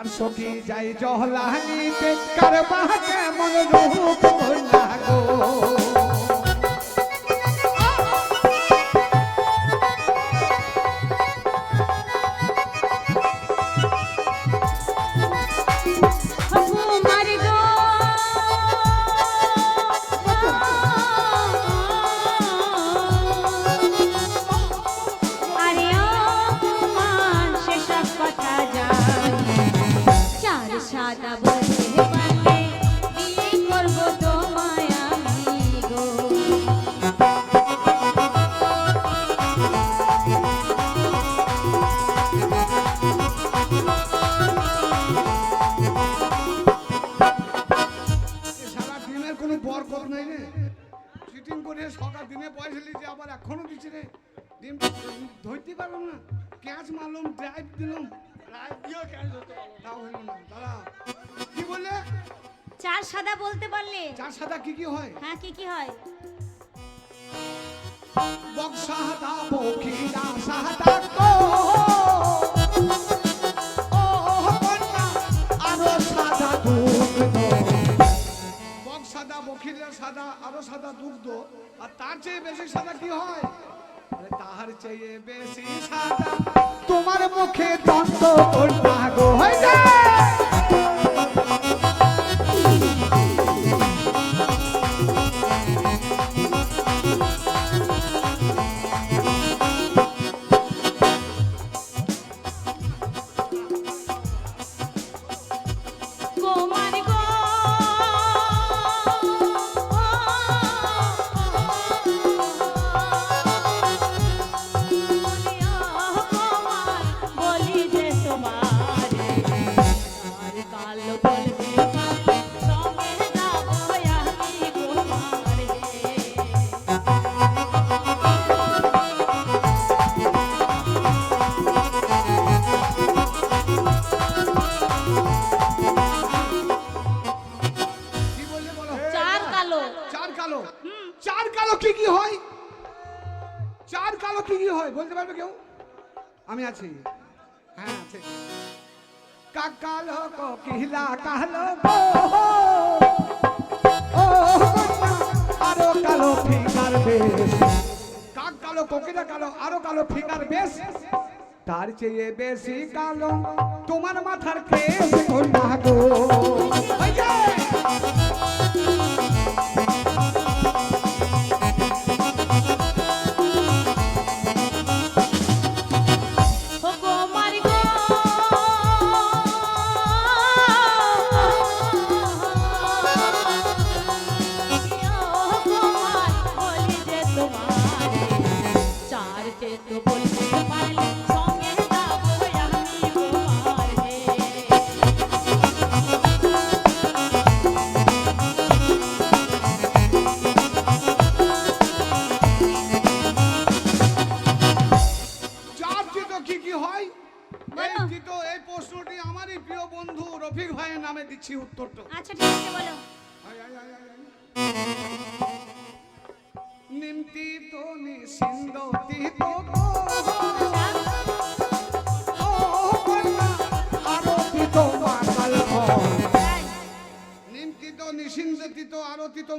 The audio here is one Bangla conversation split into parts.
চার সখী যাই জহলানিতে কারবা মন রূপ লাগো বরকত নাই রে। চিটিং করে সকাল দিনে পয়সা লিখে আবার এখনও দিচ্ছে রে। ডিম ধরতে পারলাম না। ক্যাচ মারলাম ড্রাইভ দিলাম। ড্রাইভ দিয়েও ক্যাচ ধরতে তাও হলো না। দাদা কি বললে? চার সাদা বলতে পারলে। চার সাদা কি কি হয়? হ্যাঁ কি কি হয়? বক সাদা বকিরা সাদা গো সাদা, আরও সাদা দুগ্ধ, আর তার চেয়ে বেশি সাদা কি হয়? তাহার চেয়ে বেশি সাদা। তোমার মুখে দন্ত আমি আছি। হ্যাঁ ঠিক। কাকালো কো কিহলা কালো আরও কালো ফিঙ্গার বেশ। কাক কালো কোকিলা কালো, আরও কালো ফিঙ্গার বেশ। তার চেয়ে বেশি কালো তোমার মাথার কেস গো।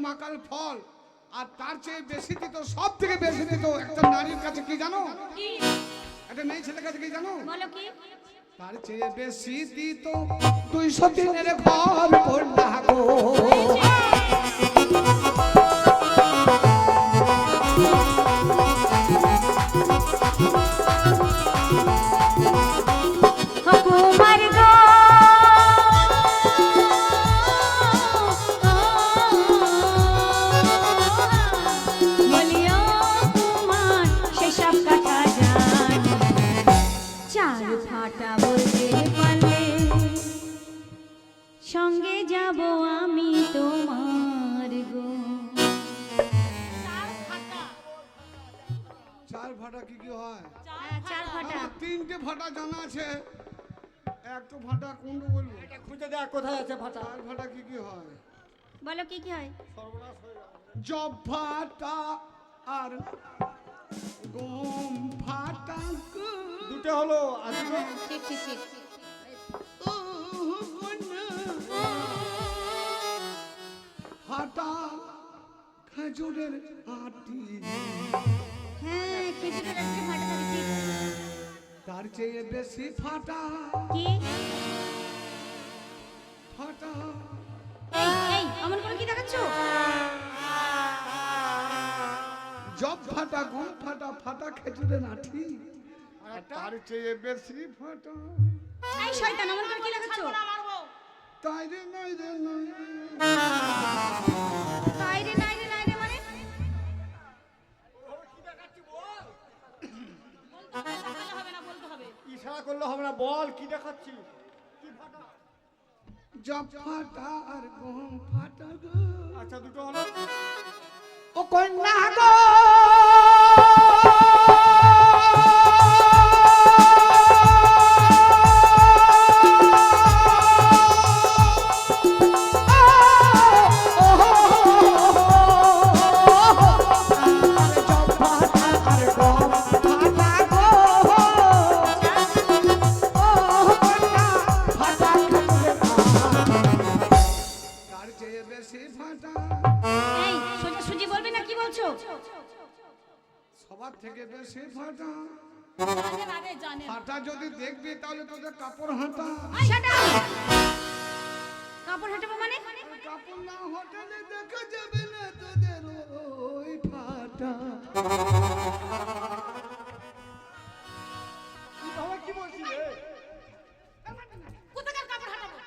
মাকাল ফল। আর তার চেয়ে বেশি তিত সব থেকে বেশি তিত একটা নারীর কাছে কি জানো? একটা মেয়ে ছেলের কাছে কি জানো? তার চেয়ে বেশি দিত দুইশো দিনের ঘর সঙ্গে যাব আমি তোমার গো। চার ফাটা কি কি হয়? হ্যাঁ, চার ফাটা। তিনটে ফাটা জানা আছে। একটা ফাটা কোনটা বলব। এটা খুঁজে দেখ কোথায় আছে ফাটা। চার ফাটা কি কি হয়? বলো কি কি হয়? জব ফাটা আর গম ফাটা। দুটো হলো আর খেজুরের আটি হ্যাঁ খেজুরের একটা ফাটা থাকে তার চেয়ে বেশি ফাটা। কি? ফাটা। এই এই অমন করে কি দেখাচ্ছ? জব ফাটা গম ফাটা ফাটা খেজুরের আঠি আর তার চেয়ে বেশি ফাটা। এই শয়তান অমন করে কি দেখাচ্ছ? তাই রে নাই রে নাই তাই রে নাই ইশারা করলে হবে না বল কি দেখাচ্ছি? জব ফাটা? আর গম ফাটা আচ্ছা দুটো হলো। ও কন্যা গো! বলছো? সবার থেকে বেশি ফাটা। ফাটা যদি দেখবি তাহলে তোদের কাপড় হাঁটা। কাপড় হাঁটাবো মানে? কাপড় না হোটেলে দেখা যাবে না তোদের ওই ফাটা। বাবা কি বলছিস রে?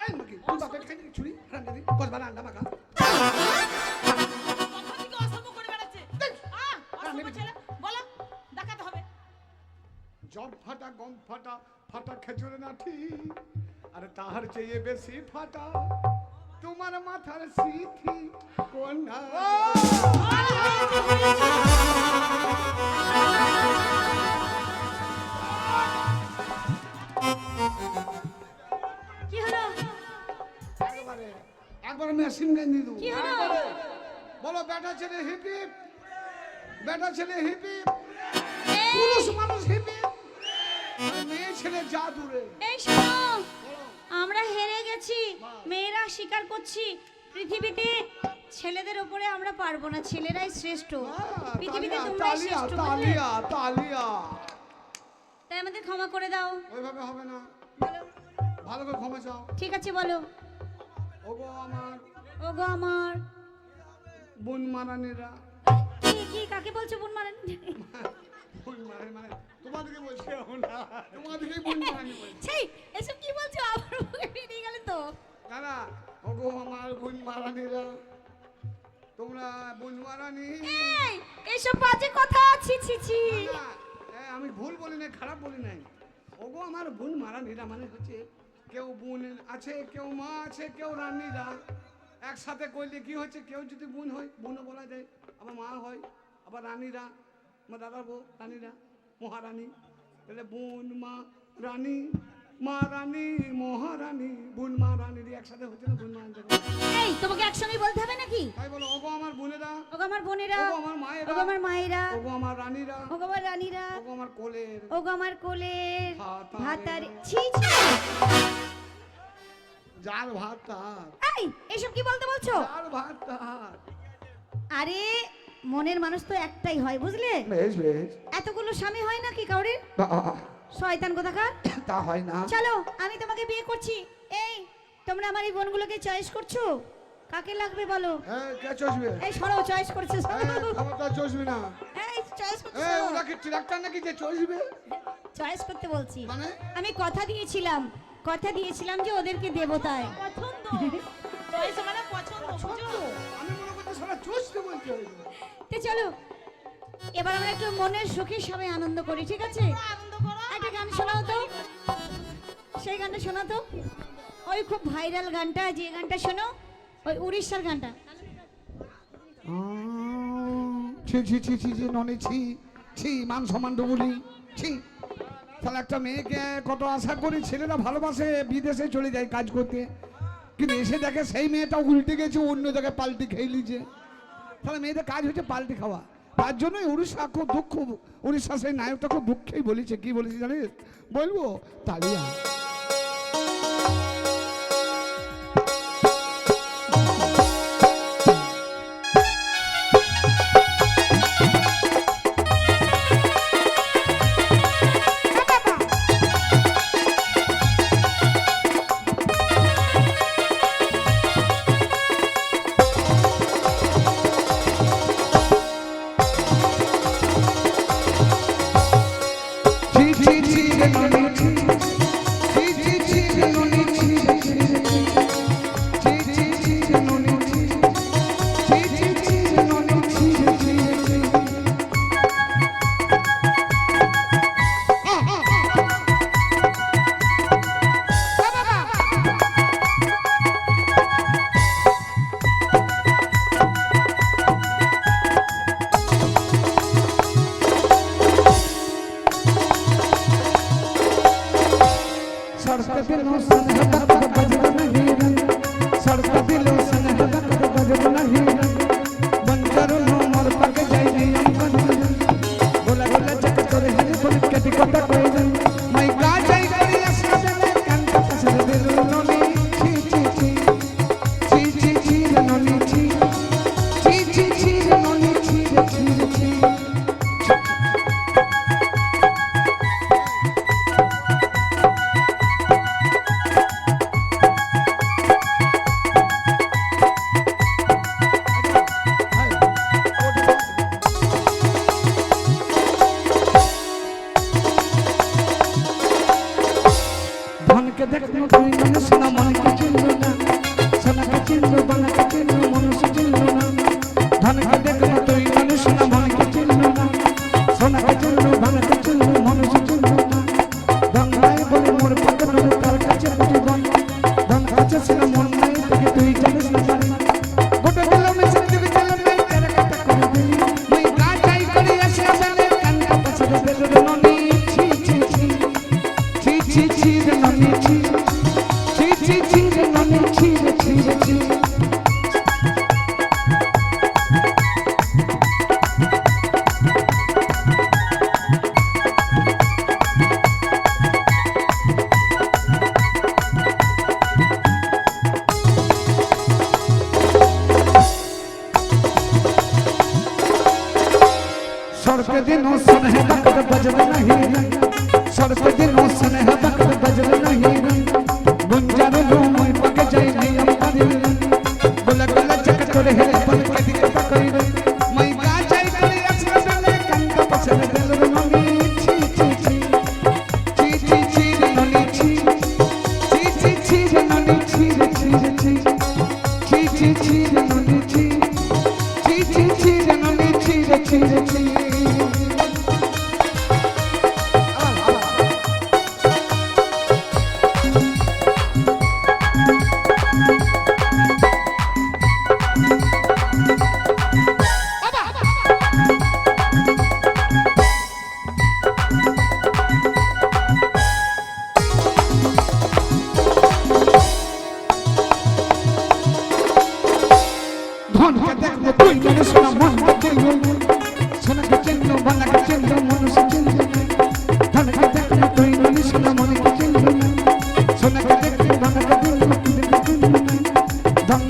এই মুরগি, তুই বাপের খাই নাকি ছুরি হারাম জানি কসবার আন্ডা মাখা খেজুর নাঠি আর তাহার চেয়ে বেশি ফাটা তোমার মাথার সিথি কোনা কি হলো? একবারে একবার মেশিন গান দিয়ে দেবো বলো বেটা ছেলে হিপি বেটা ছেলে হিপি পুরুষ মানুষ হিপি মেয়ে ছেলে জাদুরে। এই শোনো আমরা হেরে গেছি মেয়েরা স্বীকার করছি। পৃথিবীতে ছেলেদের উপরে আমরা পারব না ছেলেরাই শ্রেষ্ঠ। পৃথিবীতে তোমরাই শ্রেষ্ঠ তালিয়া তালিয়া। তাই আমাদের ক্ষমা করে দাও। ওইভাবে হবে না। ভালো করে ক্ষমা চাও ঠিক আছে বলো। ওগো আমার। ওগো আমার। বোন মারানিরা কি কি কাকে বলছো বোন মারান বোন মানে তোমাদেরকে বলছি না তোমাদেরকে বোন মারানি সেই এসব কি বলছো? আমার মুখে বেরিয়ে গেল তো। না না ওগো আমার বোন মারানিরা তোমরা বোন মারানি এই এসব বাজে কথা ছি ছি ছি। আমি ভুল বলি নাই খারাপ বলি নাই। ওগো আমার বোন মারানিরা মানে হচ্ছে কেউ বোন আছে কেউ মা আছে কেউ রানীরা একসাথে করলে কি হচ্ছে? কেউ যদি বোন হয় বোনও বলা যায় আবার মা হয় আবার রানীরা আমার দাদার বউ রানীরা মহারানী তাহলে বোন মা রানী মা রানী মহারানী বোন মা রানীর একসাথে হচ্ছে না বোন মা রানী। এই তোমাকে একসঙ্গে বলতে হবে নাকি? তাই বলো ওগো আমার বোনেরা ওগো আমার বোনেরা ওগো আমার মায়েরা ওগো আমার মায়েরা ওগো আমার রানীরা ওগো আমার রানীরা ওগো আমার কোলের ওগো আমার কোলের ভাতারে। ছি ছি। যার ভাত তার এই এসব কি বলতে বলছো? যার ভাত তার আরে মনের মানুষ তো একটাই হয় বুঝলে? বেশ বেশ। এতগুলো স্বামী হয় নাকি কাউরির শয়তান কোথাকার? তা হয় না। চলো আমি তোমাকে বিয়ে করছি। এই তোমরা আমার এই বোনগুলোকে চয়েস করছ? কাকে লাগবে বলো? এই, কে চষবে এই সরো চয়েস করছে চষবি না। এই চয়েস করছে এই ওরা কি ট্রাক্টর নাকি যে চষবে চয়েস করতে বলছি। মানে? আমি কথা দিয়েছিলাম কথা দিয়েছিলাম যে ওদেরকে দেবতায়। পছন্দ। চয়েস মানে পছন্দ। চষতে বলতে হইল তে চলো এবার আমরা একটু মনের সুখে সবাই আনন্দ করি ঠিক আছে? আনন্দ করো একটা গান শোনাও তো। সেই গানটা শোনাও তো। ওই খুব ভাইরাল গানটা যে গানটা শোনো ওই উড়িষ্যার গানটা। ছি ছি ছি ছি ছি ননি ছি ছি মান সম্মান বলি ছি। তাহলে একটা মেয়েকে কত আশা করি ছেলেরা ভালোবাসে বিদেশে চলে যায় কাজ করতে। কিন্তু এসে দেখে সেই মেয়েটা উল্টে গেছে অন্য জায়গায় পাল্টি খেয়ে নিয়েছে। তাহলে মেয়েদের কাজ হচ্ছে পাল্টি খাওয়া। তার জন্যই উড়িষ্যা খুব দুঃখ, উড়িষ্যা সেই নায়কটা খুব দুঃখেই বলেছে। কি বলেছে জানিস? বলব তালিয়া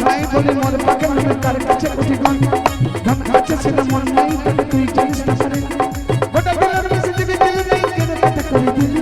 নাই বলে মন পাগল হলে তার কাছে কোটি গুণ ধন আছে সেটা মন নাই, তাকে তুই জানিস না পারে গোটা গেলাম জিন্দিগি দিলি নাই, কেন কথা করে দিলি?